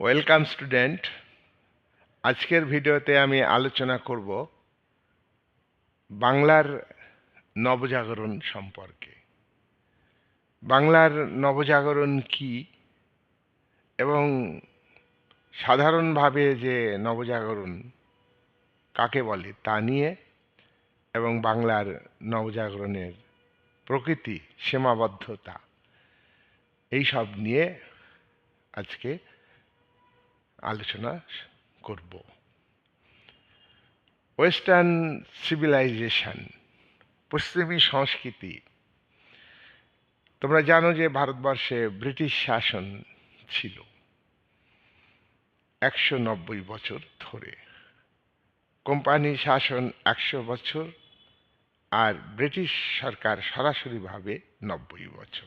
Welcome student আজকের ভিডিওতে আমি আলোচনা করব বাংলার নবজাগরণ সম্পর্কে। বাংলার নবজাগরণ কি এবং সাধারণভাবে যে নবজাগরণ কাকে বলে তা নিয়ে এবং বাংলার নবজাগরণের প্রকৃতি, সীমাবদ্ধতা, এই সব নিয়ে আজকে আলোচনা করব। ওয়েস্টার্ন সিভিলাইজেশন পশ্চিমী সংস্কৃতি, তোমরা জানো যে ভারতবর্ষে ব্রিটিশ শাসন ছিল একশো নব্বই বছর ধরে। কোম্পানি শাসন একশো বছর আর ব্রিটিশ সরকার সরাসরিভাবে নব্বই বছর।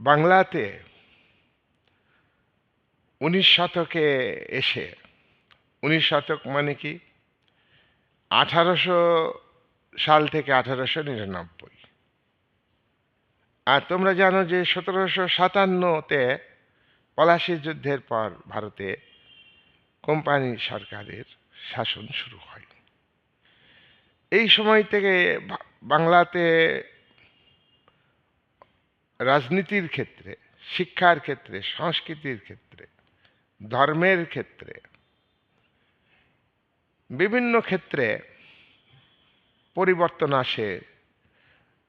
বাংলাতে উনিশ শতকে এসে, উনিশ শতক মানে কি? আঠারোশো সাল থেকে আঠারোশো নিরানব্বই। আর তোমরা জানো যে সতেরোশো সাতান্নতে পলাশী যুদ্ধের পর ভারতে কোম্পানি সরকারের শাসন শুরু হয়। এই সময় থেকে বাংলাতে রাজনীতির ক্ষেত্রে, শিক্ষার ক্ষেত্রে, সংস্কৃতির ক্ষেত্রে ধর্মের ক্ষেত্রে, বিভিন্ন ক্ষেত্রে পরিবর্তন আসে,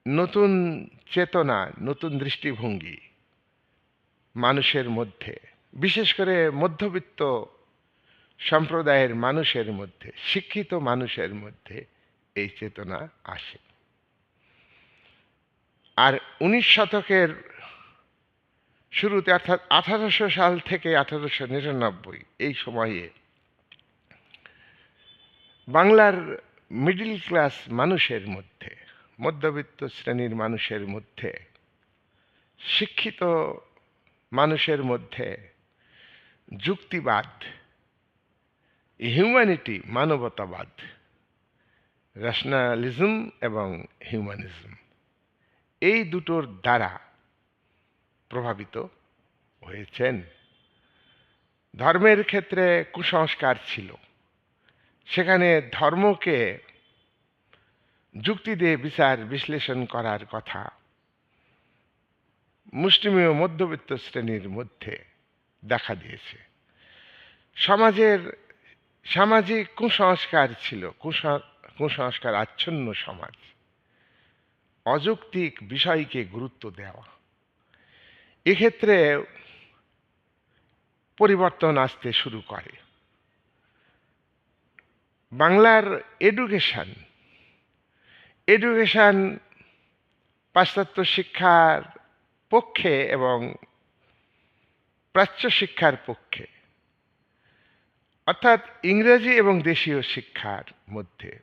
নতুন চেতনা, নতুন দৃষ্টিভঙ্গি মানুষের মধ্যে, বিশেষ করে মধ্যবিত্ত সম্প্রদায়ের মানুষের মধ্যে, শিক্ষিত মানুষের মধ্যে এই চেতনা আসে। আর উনিশ শতকের শুরুতে অর্থাৎ আঠারোশো সাল থেকে আঠারোশো নিরানব্বই, এই সময়ে বাংলার মিডিল ক্লাস মানুষের মধ্যে, মধ্যবিত্ত শ্রেণির মানুষের মধ্যে, শিক্ষিত মানুষের মধ্যে যুক্তিবাদ হিউম্যানিটি মানবতাবাদ ন্যাশনালিজম এবং হিউম্যানিজম এই দুটোর দ্বারা প্রভাবিত হয়েছেন। ধর্মের ক্ষেত্রে কুসংস্কার ছিল। সেখানে ধর্মকে যুক্তি দিয়ে বিচার বিশ্লেষণ করার কথা মুষ্টিমেয় মধ্যবিত্ত শ্রেণির মধ্যে দেখা দিয়েছে। সমাজের সামাজিক কুসংস্কার ছিল কুসংস্কার আচ্ছন্ন সমাজ। অযৌক্তিক বিষয়কে গুরুত্ব দেওয়া। এক্ষেত্রে পরিবর্তন আসতে শুরু করে। বাংলার এডুকেশন এডুকেশন পাশ্চাত্য শিক্ষার পক্ষে এবং প্রাচ্য শিক্ষার পক্ষে, অর্থাৎ ইংরেজি এবং দেশীয় শিক্ষার মধ্যে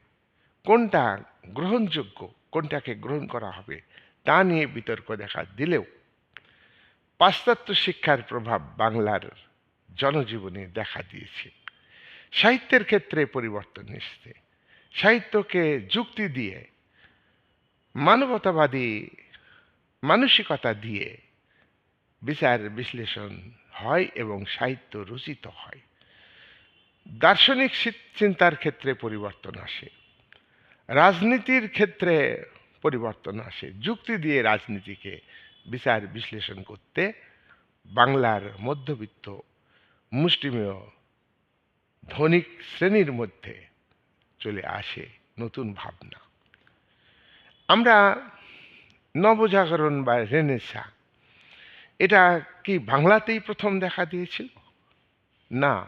কোনটা গ্রহণযোগ্য, কোনটাকে গ্রহণ করা হবে তা নিয়ে বিতর্ক দেখা দিলেও পাশ্চাত্য শিক্ষার প্রভাব বাংলার জনজীবনে দেখা দিয়েছে। সাহিত্যের ক্ষেত্রে পরিবর্তন এসছে। সাহিত্যকে যুক্তি দিয়ে, মানবতাবাদী মানসিকতা দিয়ে বিচার বিশ্লেষণ হয় এবং সাহিত্য রচিত হয়। দার্শনিক চিন্তার ক্ষেত্রে পরিবর্তন আসে। রাজনীতির ক্ষেত্রে পরিবর্তন আসে। যুক্তি দিয়ে রাজনীতিকে বিচার বিশ্লেষণ করতে বাংলার মধ্যবিত্ত, মুষ্টিমেয়, ধনিক শ্রেণির মধ্যে চলে আসে নতুন ভাবনা। আমরা নবজাগরণ বা রেনেসা, এটা কি বাংলাতেই প্রথম দেখা দিয়েছিল? না,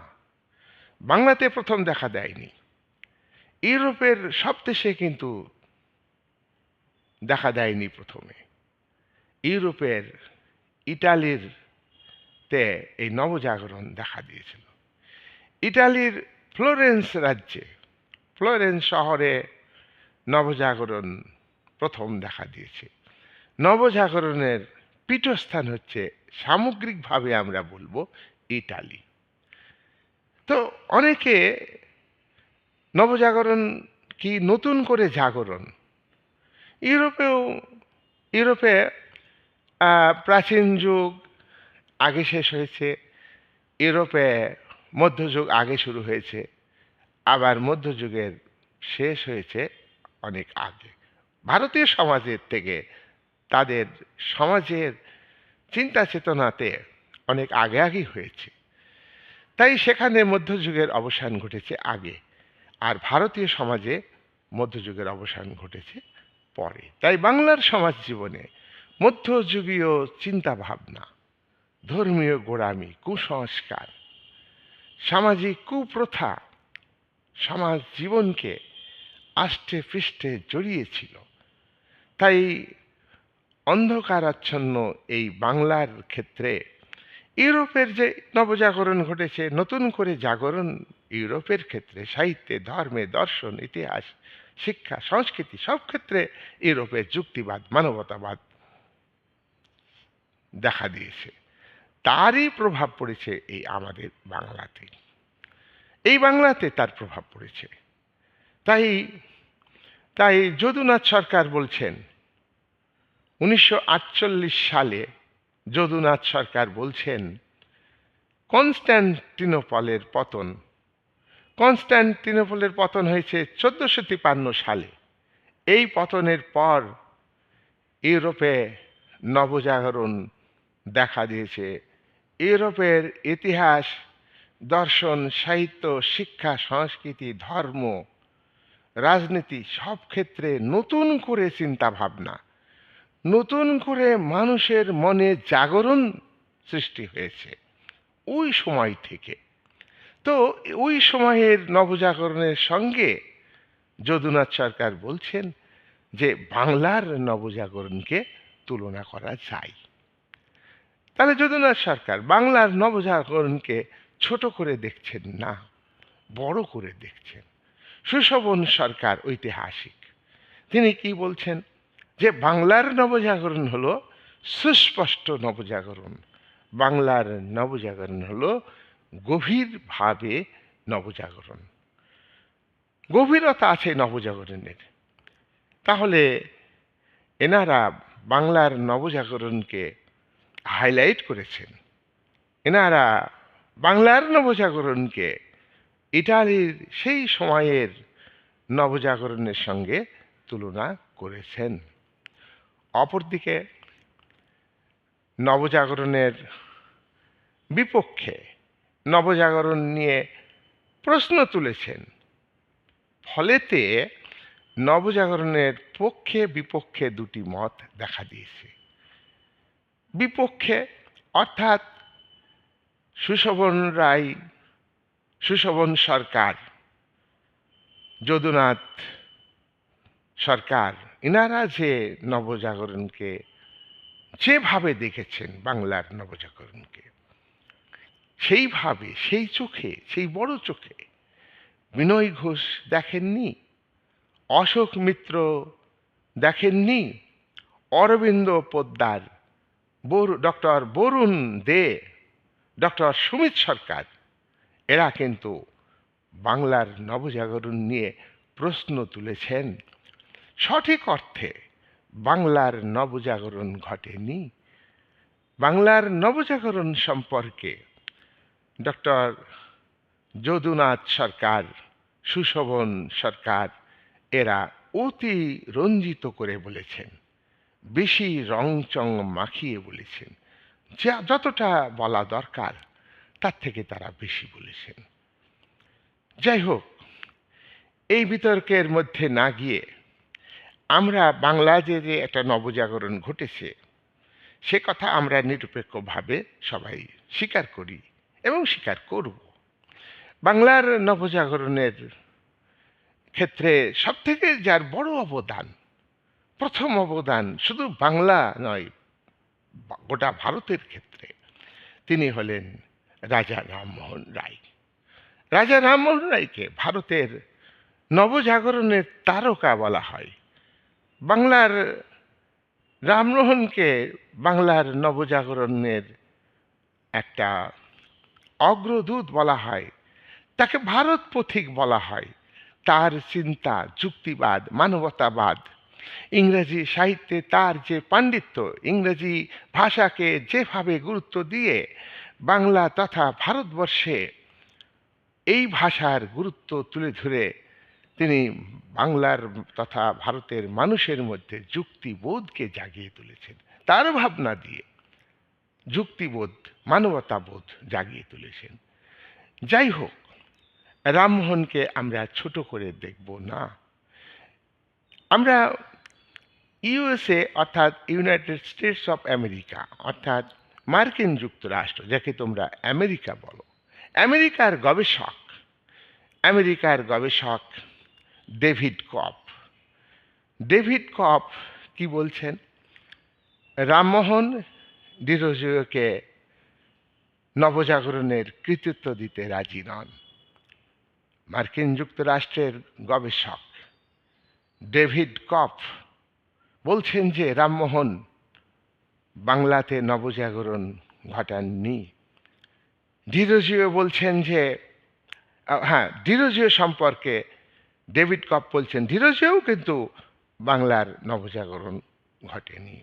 বাংলাতে প্রথম দেখা দেয়নি। ইউরোপের সব দেশে কিন্তু দেখা দেয়নি প্রথমে। ইউরোপের ইটালির তে এই নবজাগরণ দেখা দিয়েছিল। ইটালির ফ্লোরেন্স রাজ্যে, ফ্লোরেন্স শহরে নবজাগরণ প্রথম দেখা দিয়েছে। নবজাগরণের পীঠস্থান হচ্ছে সামগ্রিকভাবে আমরা বলব ইটালি। তো অনেকে নবজাগরণ কি নতুন করে জাগরণ? ইউরোপেও, ইউরোপে প্রাচীন যুগ আগে শেষ হয়েছে, ইউরোপে মধ্যযুগ আগে শুরু হয়েছে, আবার মধ্যযুগের শেষ হয়েছে অনেক আগে। ভারতীয় সমাজের থেকে তাদের সমাজের চিন্তা চেতনাতে অনেক আগে আগে হয়েছে। তাই সেখানে মধ্যযুগের অবসান ঘটেছে আগে, আর ভারতীয় সমাজে মধ্যযুগের অবসান ঘটেছে পরে। তাই বাংলার সমাজ জীবনে মধ্যযুগীয় চিন্তা ভাবনা ধর্মীয় গোড়ামি, কুসংস্কার, সামাজিক কুপ্রথা সমাজ জীবনকে আষ্টে পৃষ্ঠে জড়িয়েছিল। তাই অন্ধকারাচ্ছন্ন এই বাংলার ক্ষেত্রে ইউরোপের যে নবজাগরণ ঘটেছে, নতুন করে জাগরণ ইউরোপের ক্ষেত্রে, সাহিত্যে, ধর্মে, দর্শন, ইতিহাস, শিক্ষা, সংস্কৃতি, সব ক্ষেত্রে ইউরোপের যুক্তিবাদ, মানবতাবাদ দেখা দিয়েছে। তারই প্রভাব পড়েছে এই আমাদের বাংলাতে। এই বাংলাতে তার প্রভাব পড়েছে। তাই তাই যদুনাথ সরকার বলছেন, উনিশশো আটচল্লিশ সালে যদুনাথ সরকার বলছেন, কনস্ট্যান্টিনোপলের পতন কনস্ট্যান্টিনোপলের পতন হয়েছে চোদ্দোশো তিপান্ন সালে। এই পতনের পর ইউরোপে নবজাগরণ দেখা দিয়েছে। ইউরোপের ইতিহাস, দর্শন, সাহিত্য, শিক্ষা, সংস্কৃতি, ধর্ম, রাজনীতি সব ক্ষেত্রে নতুন করে চিন্তা ভাবনা নতুন করে মানুষের মনে জাগরণ সৃষ্টি হয়েছে ওই সময় থেকে। তো ওই সময়ের নবজাগরণের সঙ্গে যদুনাথ সরকার বলছেন যে বাংলার নবজাগরণকে তুলনা করা যায়। তাহলে যদুনাথ সরকার বাংলার নবজাগরণকে ছোট করে দেখছেন না, বড় করে দেখছেন? সুশোভন সরকার ঐতিহাসিক। তিনি কি বলছেন? যে বাংলার নবজাগরণ হলো সুস্পষ্ট নবজাগরণ। বাংলার নবজাগরণ হলো গভীরভাবে নবজাগরণ। গভীরতা আছে নবজাগরণের। তাহলে এনারা বাংলার নবজাগরণকে হাইলাইট করেছেন। এনারা বাংলার নবজাগরণকে, ইটালির সেই সময়ের নবজাগরণের সঙ্গে তুলনা করেছেন। অপরদিকে, নবজাগরণের বিপক্ষে নবজাগরণ নিয়ে প্রশ্ন তুলেছেন। ফলেতে নবজাগরণের পক্ষে বিপক্ষে দুটি মত দেখা দিয়েছে। বিপক্ষে, অর্থাৎ সুশোভন রায়, সুশোভন সরকার, যদুনাথ সরকার, ইনারা যে নবজাগরণকে, যেভাবে দেখেছেন বাংলার নবজাগরণকে, সেইভাবে, সেই চোখে, সেই বড় চোখে বিনয় ঘোষ দেখেননি, অশোক মিত্র দেখেননি, অরবিন্দ পোদ্দার ডক্টর বরুণ দে, ডক্টর সুমিত সরকার, এরা কিন্তু বাংলার নবজাগরণ নিয়ে প্রশ্ন তুলেছেন। সঠিক অর্থে বাংলার নবজাগরণ ঘটেনি। বাংলার নবজাগরণ সম্পর্কে ডক্টর যদুনাথ সরকার, সুশোভন সরকার, এরা অতি রঞ্জিত করে বলেছেন। বেশি রং চং মাখিয়ে বলেছেন। যা, যতটা বলা দরকার, তার থেকে তারা বেশি বলেছেন। যাই হোক, এই বিতর্কের মধ্যে না গিয়ে আমরা বাংলা যে যে একটা নবজাগরণ ঘটেছে, সে কথা আমরা নিরপেক্ষভাবে সবাই স্বীকার করি এবং স্বীকার করব। বাংলার নবজাগরণের ক্ষেত্রে সবথেকে যার বড় অবদান প্রথম অবদান শুধু বাংলা নয় গোটা ভারতের ক্ষেত্রে। তিনি হলেন রাজা রামমোহন রায়। রাজা রামমোহন রায়কে ভারতের নবজাগরণের তারকা বলা হয়। বাংলার রামমোহনকে বাংলার নবজাগরণের একটা অগ্রদূত বলা হয়, তাকে ভারত পথিক বলা হয়। তার চিন্তা, যুক্তিবাদ, মানবতাবাদ ইংরেজি সাহিত্যে তার যে পাণ্ডিত্য, ইংরেজি ভাষাকে যেভাবে গুরুত্ব দিয়ে বাংলা তথা ভারতবর্ষে এই ভাষার গুরুত্ব তুলে ধরে তিনি বাংলার তথা ভারতের মানুষের মধ্যে যুক্তিবোধকে জাগিয়ে তুলেছেন। তার ভাবনা দিয়ে যুক্তিবোধ, মানবতাবোধ জাগিয়ে তুলেছেন। যাই হোক, রামমোহনকে আমরা ছোট করে দেখব না। আমরা ইউএসএ অর্থাৎ ইউনাইটেড স্টেটস অফ আমেরিকা অর্থাৎ মার্কিন যুক্তরাষ্ট্র, যাকে তোমরা আমেরিকা বলো। আমেরিকার গবেষক আমেরিকার গবেষক ডেভিড কপ। ডেভিড কপ কি বলছেন? রামমোহন ডিরোজিওকে নবজাগরণের কৃতিত্ব দিতে রাজি নন। মার্কিন যুক্তরাষ্ট্রের গবেষক ডেভিড কপ বলছেন যে, রামমোহন, বাংলাতে নবজাগরণ ঘটাননি। ডিরোজিও বলছেন যে হ্যাঁ ডিরোজিও সম্পর্কে ডেভিড কপ বলছেন ডিরোজিও কিন্তু বাংলার নবজাগরণ ঘটেনি।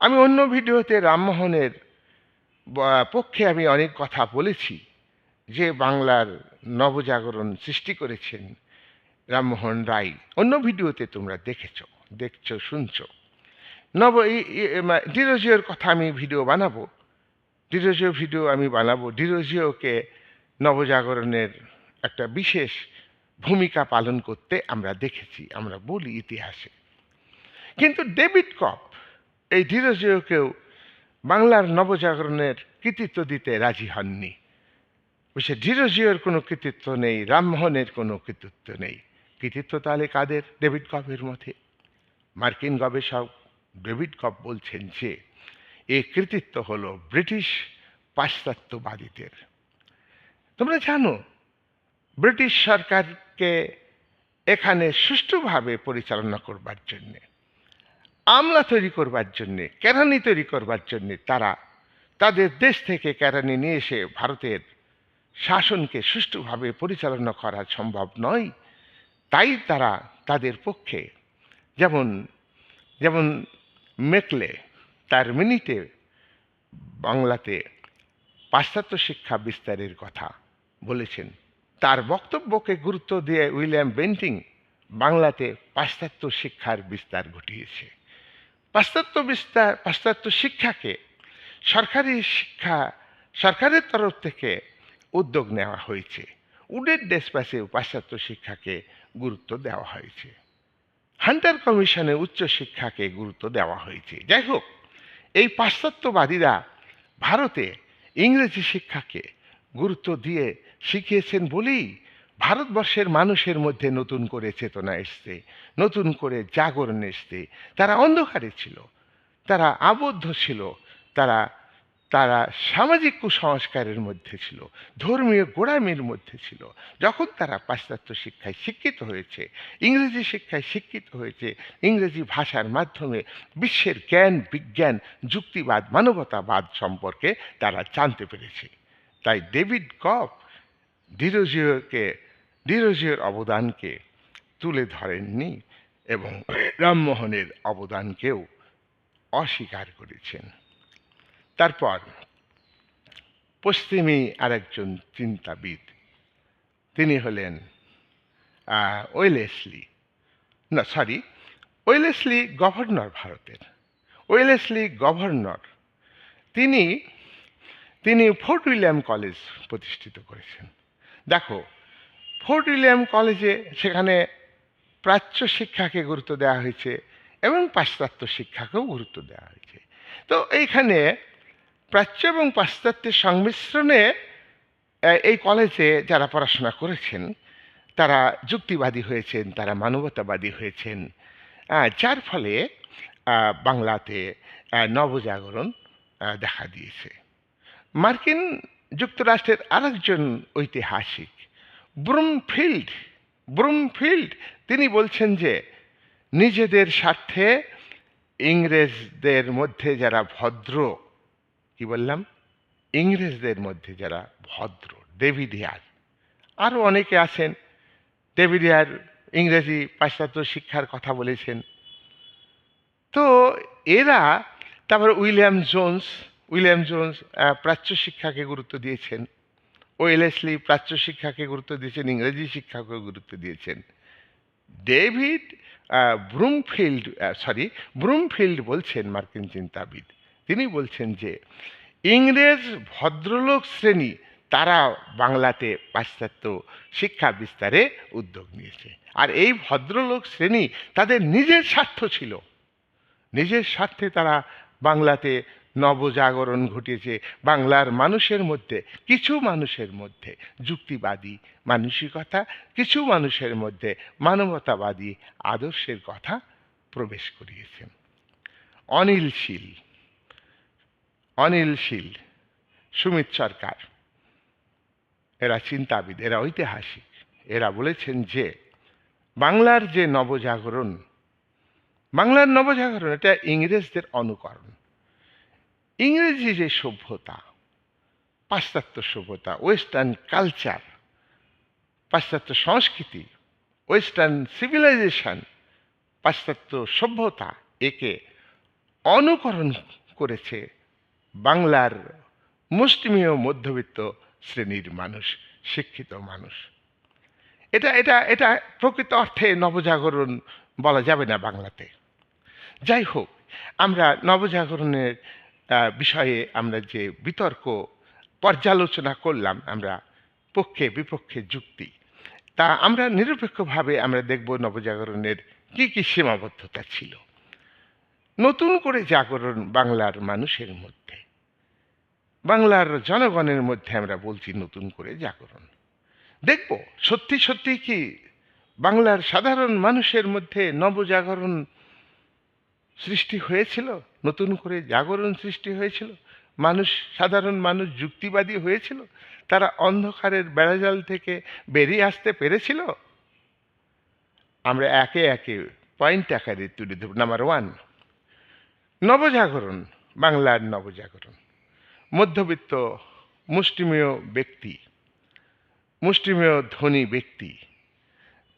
আমি অন্য ভিডিওতে রামমোহনের পক্ষে আমি অনেক কথা বলেছি যে, বাংলার নবজাগরণ সৃষ্টি করেছেন রামমোহন রায়। অন্য ভিডিওতে তোমরা দেখেছ, দেখছ, শুনছো। নব ডিরোজিওর কথা আমি ভিডিও বানাবো। ডিরোজিও ভিডিও আমি বানাবো। ডিরোজিওকে নবজাগরণের একটা বিশেষ ভূমিকা পালন করতে আমরা দেখেছি, আমরা বলি ইতিহাসে। কিন্তু ডেভিড কপ এই ডিরোজিওকেও বাংলার নবজাগরণের কৃতিত্ব দিতে রাজি হননি। বলছে ডিরোজিওর কোনো কৃতিত্ব নেই, রামমোহনের কোনো কৃতিত্ব নেই। কৃতিত্ব তাহলে কাদের? ডেভিড কপের মধ্যে মার্কিন গবেষক ডেভিড কপ বলছেন যে, এ কৃতিত্ব হল ব্রিটিশ পাশ্চাত্যবাদীদের। তোমরা জানো, ব্রিটিশ সরকারকে এখানে সুষ্ঠুভাবে পরিচালনা করবার জন্যে, আমলা তৈরি করবার জন্যে, কেরানি তৈরি করবার জন্যে তারা তাদের দেশ থেকে কেরানি নিয়ে এসে ভারতের শাসনকে সুষ্ঠুভাবে পরিচালনা করা সম্ভব নয়। তাই তারা তাদের পক্ষে, যেমন যেমন মেকলে তার মিনিটে বাংলাতে পাশ্চাত্য শিক্ষা বিস্তারের কথা বলেছেন। তার বক্তব্যকে গুরুত্ব দিয়ে উইলিয়াম বেন্টিং বাংলাতে পাশ্চাত্য শিক্ষার বিস্তার ঘটিয়েছে। পাশ্চাত্য বিস্তার, পাশ্চাত্য শিক্ষাকে সরকারি শিক্ষা, সরকারের তরফ থেকে উদ্যোগ নেওয়া হয়েছে। উডের ডেসপাসেও পাশ্চাত্য শিক্ষাকে গুরুত্ব দেওয়া হয়েছে। হান্টার কমিশনে উচ্চশিক্ষাকে গুরুত্ব দেওয়া হয়েছে। যাই হোক এই পাশ্চাত্যবাদীরা ভারতে ইংরেজি শিক্ষাকে গুরুত্ব দিয়ে শিখিয়েছেন বলেই ভারতবর্ষের মানুষের মধ্যে নতুন করে চেতনা এসছে, নতুন করে জাগরণ এসছে। তারা অন্ধকারে ছিল, তারা আবদ্ধ ছিল, তারা তারা সামাজিক কুসংস্কারের মধ্যে ছিল, ধর্মীয় গোড়ামির মধ্যে ছিল। যখন তারা পাশ্চাত্য শিক্ষায় শিক্ষিত হয়েছে, ইংরেজি শিক্ষায় শিক্ষিত হয়েছে, ইংরেজি ভাষার মাধ্যমে বিশ্বের জ্ঞান, বিজ্ঞান, যুক্তিবাদ, মানবতাবাদ সম্পর্কে তারা জানতে পেরেছে। তাই ডেভিড কপ ডিরোজিওকে ডিরোজিওর অবদানকে তুলে ধরেননি এবং রামমোহনের অবদানকেও অস্বীকার করেছেন। তারপর পশ্চিমী আরেকজন চিন্তাবিদ, তিনি হলেন ওয়েলেসলি, না সরি ওয়েলেসলি গভর্নর ভারতের, ওয়েলেসলি গভর্নর। তিনি তিনি ফোর্ট উইলিয়াম কলেজ প্রতিষ্ঠিত করেছেন। দেখো, ফোর্ট উইলিয়াম কলেজে সেখানে প্রাচ্য শিক্ষাকে গুরুত্ব দেওয়া হয়েছে এবং পাশ্চাত্য শিক্ষাকেও গুরুত্ব দেওয়া হয়েছে। তো এইখানে প্রাচ্য এবং পাশ্চাত্যের সংমিশ্রণে এই কলেজে যারা পড়াশোনা করেছেন, তারা যুক্তিবাদী হয়েছেন, তারা মানবতাবাদী হয়েছেন। যার ফলে বাংলাতে নবজাগরণ দেখা দিয়েছে। মার্কিন যুক্তরাষ্ট্রের আরেকজন ঐতিহাসিক, ব্রুমফিল্ড ব্রুমফিল্ড, তিনি বলছেন যে, নিজেদের স্বার্থে ইংরেজদের মধ্যে যারা ভদ্র কি বললাম? ইংরেজদের মধ্যে যারা ভদ্র ডেভিডিয়ার আরও অনেকে আছেন। ডেভিডিয়ার ইংরেজি পাশ্চাত্য শিক্ষার কথা বলেছেন। তো এরা তারপর উইলিয়াম জোন্স উইলিয়াম জোন্স প্রাচ্য শিক্ষাকে গুরুত্ব দিয়েছেন। ওয়েলেসলি প্রাচ্য শিক্ষাকে গুরুত্ব দিয়েছেন, ইংরেজি শিক্ষাকে গুরুত্ব দিয়েছেন। ডেভিড ব্রুমফিল্ড সরি ব্রুমফিল্ড বলছেন মার্কিন চিন্তাবিদ। তিনি বলছেন যে, ইংরেজ ভদ্রলোক শ্রেণি, তারা বাংলাতে পাশ্চাত্য শিক্ষা বিস্তারে উদ্যোগ নিয়েছে। আর এই ভদ্রলোক শ্রেণি তাদের নিজের স্বার্থ ছিল। নিজের স্বার্থে তারা বাংলাতে নবজাগরণ ঘটিয়েছে। বাংলার মানুষের মধ্যে, কিছু মানুষের মধ্যে যুক্তিবাদী মানসিকতা, কিছু মানুষের মধ্যে মানবতাবাদী আদর্শের কথা প্রবেশ করিয়েছেন। অনিল শীল অনিল শীল, সুমিত সরকার। এরা চিন্তাবিদ, এরা ঐতিহাসিক। এরা বলেছেন যে, বাংলার যে নবজাগরণ, বাংলার নবজাগরণ এটা ইংরেজদের অনুকরণ। ইংরেজি যে সভ্যতা, পাশ্চাত্য সভ্যতা, ওয়েস্টার্ন কালচার, পাশ্চাত্য সংস্কৃতি, ওয়েস্টার্ন সিভিলাইজেশন, পাশ্চাত্য সভ্যতা একে অনুকরণ করেছে বাংলার মুষ্টিমেয় মধ্যবিত্ত শ্রেণির মানুষ, শিক্ষিত মানুষ। এটা এটা এটা প্রকৃত অর্থে নবজাগরণ বলা যাবে না বাংলাতে। যাই হোক, আমরা নবজাগরণের বিষয়ে আমরা যে বিতর্ক, পর্যালোচনা করলাম, আমরা পক্ষে বিপক্ষে যুক্তি, তা আমরা নিরপেক্ষভাবে আমরা দেখব নবজাগরণের কি কি সীমাবদ্ধতা ছিল। নতুন করে জাগরণ বাংলার মানুষের মধ্যে। বাংলার জনগণের মধ্যে আমরা বলছি, নতুন করে জাগরণ। দেখব, সত্যি সত্যি কি বাংলার সাধারণ মানুষের মধ্যে নবজাগরণ সৃষ্টি হয়েছিল? নতুন করে জাগরণ সৃষ্টি হয়েছিল? মানুষ, সাধারণ মানুষ যুক্তিবাদী হয়েছিল? তারা অন্ধকারের বেড়াজাল থেকে বেরিয়ে আসতে পেরেছিল? আমরা একে একে পয়েন্ট আকারে তুলে ধরব। নাম্বার ওয়ান, নবজাগরণ, বাংলার নবজাগরণ। মধ্যবিত্ত, মুষ্টিমেয় ব্যক্তি, মুষ্টিমেয় ধনী ব্যক্তি,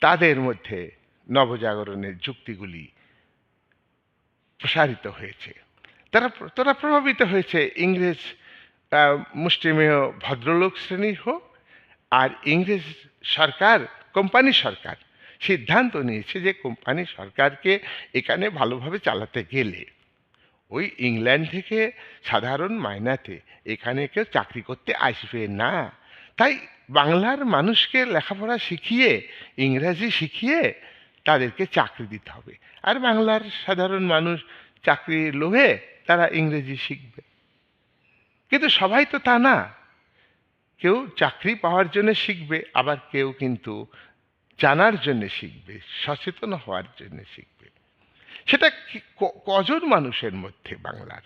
তাদের মধ্যে নবজাগরণের যুক্তিগুলি প্রসারিত হয়েছে। তারা তারা প্রভাবিত হয়েছে ইংরেজ মুষ্টিমেয় ভদ্রলোক শ্রেণির হোক আর ইংরেজ সরকার, কোম্পানি সরকার সিদ্ধান্ত নিয়েছে যে কোম্পানি সরকারকে এখানে ভালোভাবে চালাতে গেলে ওই ইংল্যান্ড থেকে সাধারণ মাইনাতে এখানে কেউ চাকরি করতে আসবে না। তাই বাংলার মানুষকে লেখাপড়া শিখিয়ে, ইংরাজি শিখিয়ে তাদেরকে চাকরি দিতে হবে। আর বাংলার সাধারণ মানুষ চাকরির লোভে তারা ইংরেজি শিখবে। কিন্তু সবাই তো তা না। কেউ চাকরি পাওয়ার জন্য শিখবে, আবার কেউ কিন্তু জানার জন্য শিখবে, সচেতন হওয়ার জন্য শিখবে। সেটা কজন মানুষের মধ্যে বাংলার?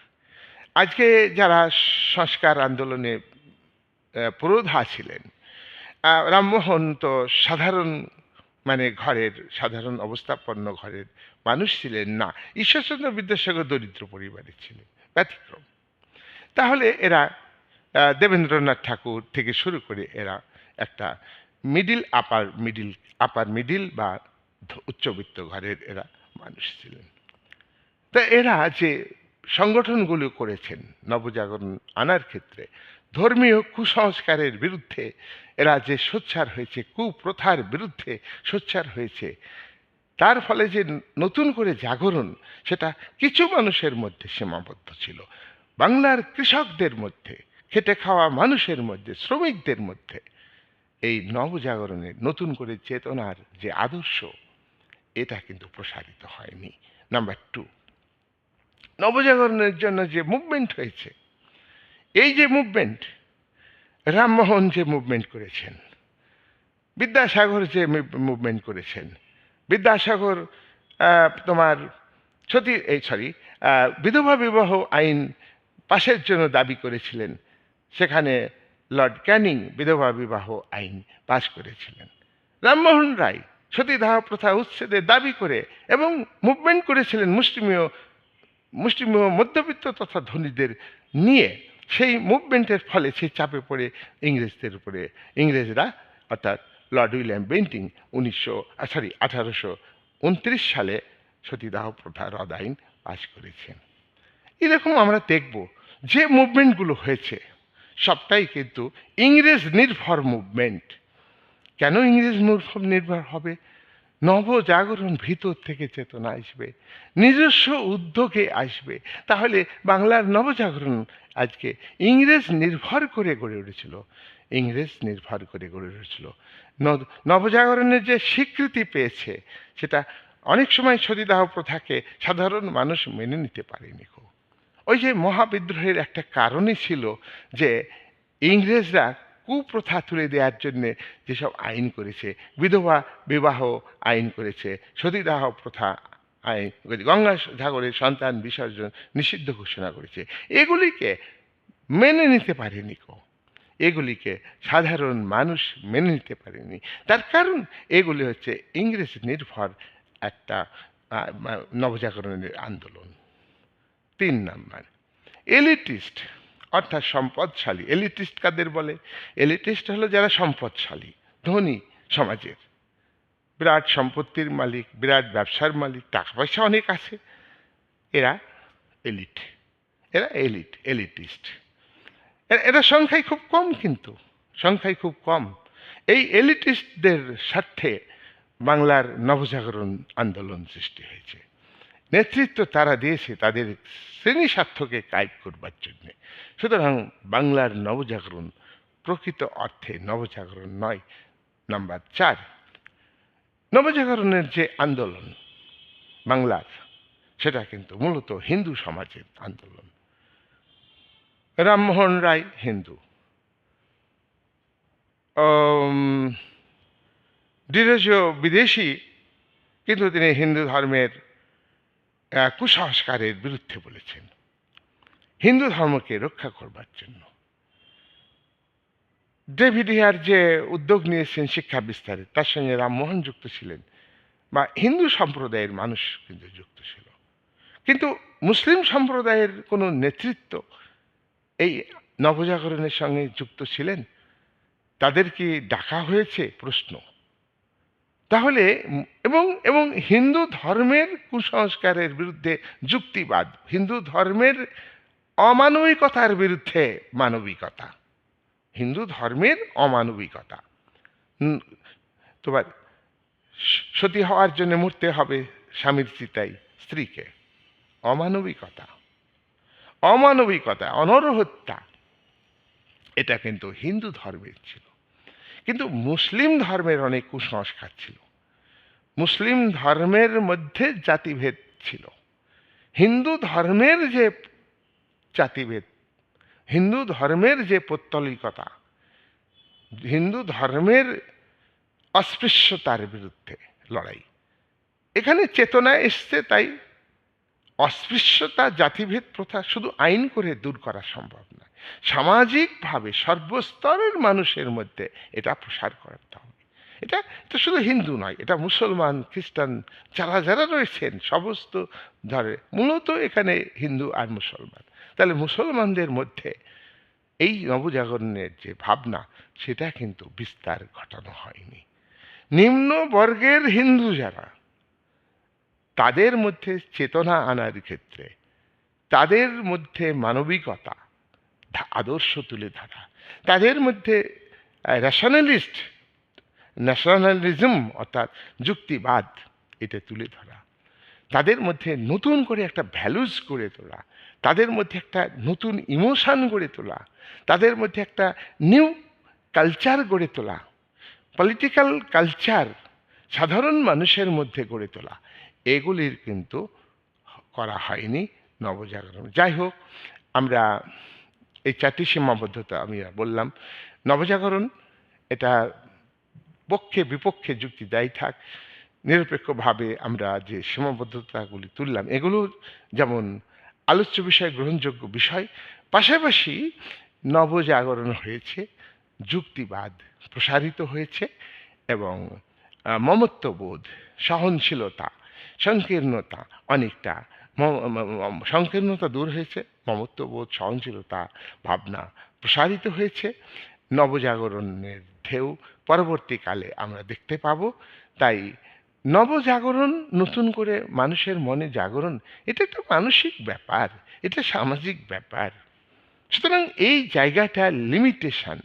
আজকে যারা সংস্কার আন্দোলনে পুরোধা ছিলেন রামমোহন তো সাধারণ মানে ঘরের, সাধারণ অবস্থাপন্ন ঘরের মানুষ ছিলেন না। ঈশ্বরচন্দ্র বিদ্যাসাগর দরিদ্র পরিবারের ছিলেন, ব্যতিক্রম। তাহলে এরা দেবেন্দ্রনাথ ঠাকুর থেকে শুরু করে এরা একটা middle upper middle upper middle বা উচ্চবিত্ত ঘরের এরা মানুষ ছিলেন তা এরা যে সংগঠনগুলো করেছেন নবজাগরণ আনার ক্ষেত্রে, ধর্মীয় কুসংস্কারের বিরুদ্ধে এরা যে সোচ্চার হয়েছে, কুপ্রথার বিরুদ্ধে সোচ্চার হয়েছে, তার ফলে যে নতুন করে জাগরণ, সেটা কিছু মানুষের মধ্যে সীমাবদ্ধ ছিল। বাংলার কৃষকদের মধ্যে, খেটে খাওয়া মানুষের মধ্যে, শ্রমিকদের মধ্যে এই নবজাগরণের নতুন করে চেতনার যে আদর্শ এটা কিন্তু প্রসারিত হয়নি। নাম্বার টু নবজাগরণের জন্য যে মুভমেন্ট হয়েছে, এই যে মুভমেন্ট রামমোহন যে মুভমেন্ট করেছেন, বিদ্যাসাগর যে মুভমেন্ট করেছেন, বিদ্যাসাগর তোমার সতী, এই সরি বিধবা বিবাহ আইন পাশের জন্য দাবি করেছিলেন, সেখানে লর্ড ক্যানিং বিধবা বিবাহ আইন পাশ করেছিলেন। রামমোহন রায় সতীদাহ প্রথা উচ্ছেদের দাবি করে এবং মুভমেন্ট করেছিলেন মুসলিমীয় মুসলিমীয় মধ্যবিত্ত তথা ধনীদের নিয়ে। সেই মুভমেন্টের ফলে সেই চাপে পড়ে ইংরেজদের উপরে। ইংরেজরা অর্থাৎ লর্ড উইলিয়াম বেন্টিং উনিশশো সরি আঠারোশো উনত্রিশ সালে সতীদাহ প্রথা রদ আইন কাজ করেছেন। এরকম আমরা দেখব যে মুভমেন্টগুলো হয়েছে। সবটাই কিন্তু ইংরেজ নির্ভর মুভমেন্ট। কেন ইংরেজ নির্ভর নির্ভর হবে? নবজাগরণ ভিতর থেকে চেতনা আসবে, নিজস্ব উদ্যোগে আসবে। তাহলে বাংলার নবজাগরণ আজকে ইংরেজ নির্ভর করে গড়ে উঠেছিল, ইংরেজ নির্ভর করে গড়ে উঠেছিল। নবজাগরণের যে স্বীকৃতি পেয়েছে, সেটা অনেক সময় সতীদাহ প্রথাকে সাধারণ মানুষ মেনে নিতে পারেনি খুব। ওই যে মহাবিদ্রোহের একটা কারণই ছিল যে ইংরেজরা কুপ্রথা তুলে দেওয়ার জন্যে যেসব আইন করেছে, বিধবা বিবাহ আইন করেছে, সতীদাহ প্রথা আইন গঙ্গা সাগরের সন্তান বিসর্জন নিষিদ্ধ ঘোষণা করেছে, এগুলিকে মেনে নিতে পারেনি কেউ। এগুলিকে সাধারণ মানুষ মেনে নিতে পারেনি। তার কারণ এগুলি হচ্ছে ইংরেজ নির্ভর একটা নবজাগরণের আন্দোলন। তিন নাম্বার, এলিটিস্ট অর্থাৎ সম্পদশালী এলিটিস্ট কাদের বলে। এলিটিস্ট হলো যারা সম্পদশালী, ধনী সমাজের। বিরাট সম্পত্তির মালিক, বিরাট ব্যবসার মালিক টাকা পয়সা অনেক আছে। এরা এলিট এরা এলিট এলিটিস্ট এরা সংখ্যায় খুব কম কিন্তু সংখ্যায় খুব কম। এই এলিটিস্টদের স্বার্থে বাংলার নবজাগরণ আন্দোলন সৃষ্টি হয়েছে। নেতৃত্ব তারা দিয়েছে, তাদের শ্রেণি স্বার্থকে কায়েব করবার জন্যে। সুতরাং বাংলার নবজাগরণ প্রকৃত অর্থে নবজাগরণ নয়, নাম্বার চার। নবজাগরণের যে আন্দোলন বাংলার, সেটা কিন্তু মূলত হিন্দু সমাজের আন্দোলন। রামমোহন রায় হিন্দু। ডিরেজীয় বিদেশি, কিন্তু তিনি হিন্দু ধর্মের কুসংস্কারের বিরুদ্ধে বলেছেন। হিন্দু ধর্মকে রক্ষা করবার জন্য। ডেভিড হিয়ার যে উদ্যোগ নিয়েছেন শিক্ষা বিস্তারে, তার সঙ্গে রামমোহন যুক্ত ছিলেন, বা হিন্দু সম্প্রদায়ের মানুষ কিন্তু যুক্ত ছিল। কিন্তু মুসলিম সম্প্রদায়ের কোনো নেতৃত্ব এই নবজাগরণের সঙ্গে যুক্ত ছিলেন? তাদের কি ডাকা হয়েছে? প্রশ্ন। তাহলে এবং এবং হিন্দু ধর্মের কুসংস্কারের বিরুদ্ধে যুক্তিবাদ, হিন্দু ধর্মের অমানবিকতার বিরুদ্ধে মানবিকতা, হিন্দু ধর্মের অমানবিকতা। তোমার সতী হওয়ার জন্য মরতে হবে স্বামীর চিতাই স্ত্রীকে। অমানবিকতা অমানবিকতা অনরহত্যা এটা কিন্তু হিন্দু ধর্মের ছিল। কিন্তু মুসলিম ধর্মের অনেক কুসংস্কার ছিল। মুসলিম ধর্মের মধ্যে জাতিভেদ ছিল। হিন্দু ধর্মের যে জাতিভেদ, হিন্দু ধর্মের যে পৌত্তলিকতা, হিন্দু ধর্মের অস্পৃশ্যতার বিরুদ্ধে লড়াই। এখানে চেতনা এসছে, তাই অস্পৃশ্যতা, জাতিভেদ প্রথা শুধু আইন করে দূর করা সম্ভব নয়। সামাজিকভাবে সর্বস্তরের মানুষের মধ্যে এটা প্রসার করতে হবে। এটা এটা শুধু হিন্দু নয়, এটা মুসলমান, খ্রিস্টান, যারা যারা রয়েছেন, সমস্ত ধরে, মূলত এখানে হিন্দু আর মুসলমান। তাহলে মুসলমানদের মধ্যে এই নবজাগরণের যে ভাবনা, সেটা কিন্তু বিস্তার ঘটানো হয়নি। নিম্ন বর্গের হিন্দু যারা তাদের মধ্যে চেতনা আনার ক্ষেত্রে, তাদের মধ্যে মানবিকতা আদর্শ তুলে ধরা, তাদের মধ্যে রেশনালিস্ট ন্যাশনালিজম অর্থাৎ যুক্তিবাদ এটা তুলে ধরা, তাদের মধ্যে নতুন করে একটা ভ্যালুস গড়ে তোলা, তাদের মধ্যে একটা নতুন ইমোশান গড়ে তোলা, তাদের মধ্যে একটা নিউ কালচার গড়ে তোলা পলিটিক্যাল কালচার সাধারণ মানুষের মধ্যে গড়ে তোলা এগুলির কিন্তু করা হয়নি নবজাগরণ। যাই হোক, আমরা এই চারটি সীমাবদ্ধতা আমি বললাম। নবজাগরণ এটা পক্ষে বিপক্ষে যুক্তি যাই থাক, নিরপেক্ষভাবে আমরা যে সীমাবদ্ধতাগুলি তুললাম, এগুলো যেমন আলোচ্য বিষয়, গ্রহণযোগ্য বিষয়, পাশাপাশি নবজাগরণ হয়েছে, যুক্তিবাদ প্রসারিত হয়েছে এবং মমত্ববোধ, সহনশীলতা সংকীর্ণতা অনেকটা সংকীর্ণতা দূর হয়েছে, মমত্ববোধ, সহনশীলতা ভাবনা প্রসারিত হয়েছে। নবজাগরণের ঢেউ পরবর্তীকালে আমরা দেখতে পাব। তাই নবজাগরণ, নতুন করে মানুষের মনে জাগরণ, এটা একটা মানসিক ব্যাপার, এটা সামাজিক ব্যাপার। সুতরাং এই জায়গাটা লিমিটেশন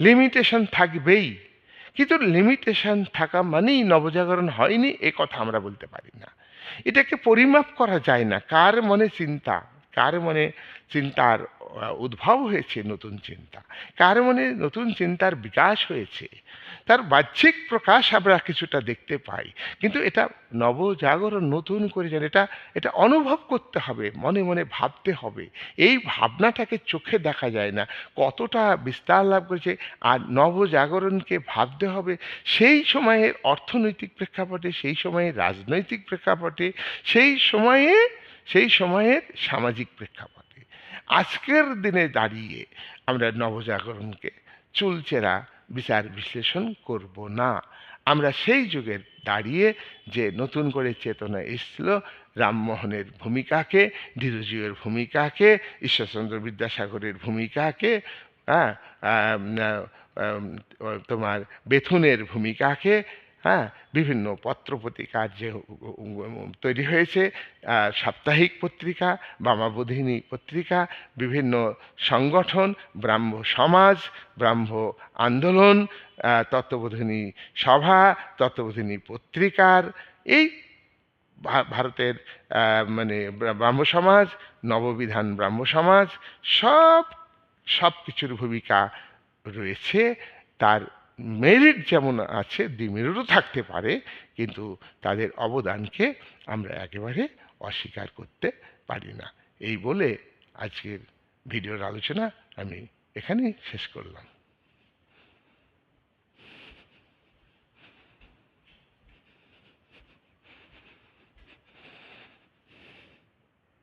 লিমিটেশন থাকবেই। কিন্তু লিমিটেশন থাকা মানেই নবজাগরণ হয়নি, এ কথা আমরা বলতে পারি না। এটাকে পরিমাপ করা যায় না, কার মনে চিন্তা? কার মনে চিন্তার উদ্ভব হয়েছে নতুন চিন্তা? কার মনে নতুন চিন্তার বিকাশ হয়েছে? তার বাহ্যিক প্রকাশ আমরা কিছুটা দেখতে পাই। কিন্তু এটা নবজাগরণ নতুন করে যেন এটা এটা অনুভব করতে হবে, মনে মনে ভাবতে হবে। এই ভাবনাটাকে চোখে দেখা যায় না। কতটা বিস্তার লাভ করেছে আর নবজাগরণকে ভাবতে হবে। সেই সময়ের অর্থনৈতিক প্রেক্ষাপটে, সেই সময়ের রাজনৈতিক প্রেক্ষাপটে, সেই সময়ে সেই সময়ের সামাজিক প্রেক্ষাপটে। আজকের দিনে দাঁড়িয়ে আমরা নবজাগরণকে চুলচেরা বিচার বিশ্লেষণ করব না। আমরা সেই যুগের দাঁড়িয়ে যে নতুন করে চেতনা এসেছিল, রামমোহনের ভূমিকাকে ধীরজীবের ভূমিকাকে, ঈশ্বরচন্দ্র বিদ্যাসাগরের ভূমিকাকে হ্যাঁ তোমার বেথুনের ভূমিকাকে হ্যাঁ বিভিন্ন পত্রপত্রিকার যে তৈরি হয়েছে সাপ্তাহিক পত্রিকা, বামাবোধিনী পত্রিকা, বিভিন্ন সংগঠন, ব্রাহ্ম সমাজ, ব্রাহ্ম আন্দোলন তত্ত্ববোধিনী সভা, তত্ত্ববোধিনী পত্রিকার, এই ভারতের মানে ব্রা- ব্রাহ্ম সমাজ, নববিধান ব্রাহ্ম সমাজ, সব সব কিছুর ভূমিকা রয়েছে। তার মেরিট যেমন আছে, ডিমেরিটও থাকতে পারে, কিন্তু তাদের অবদানকে আমরা একেবারে অস্বীকার করতে পারি না। এই বলে আজকের ভিডিওর আলোচনা আমি এখানেই শেষ করলাম।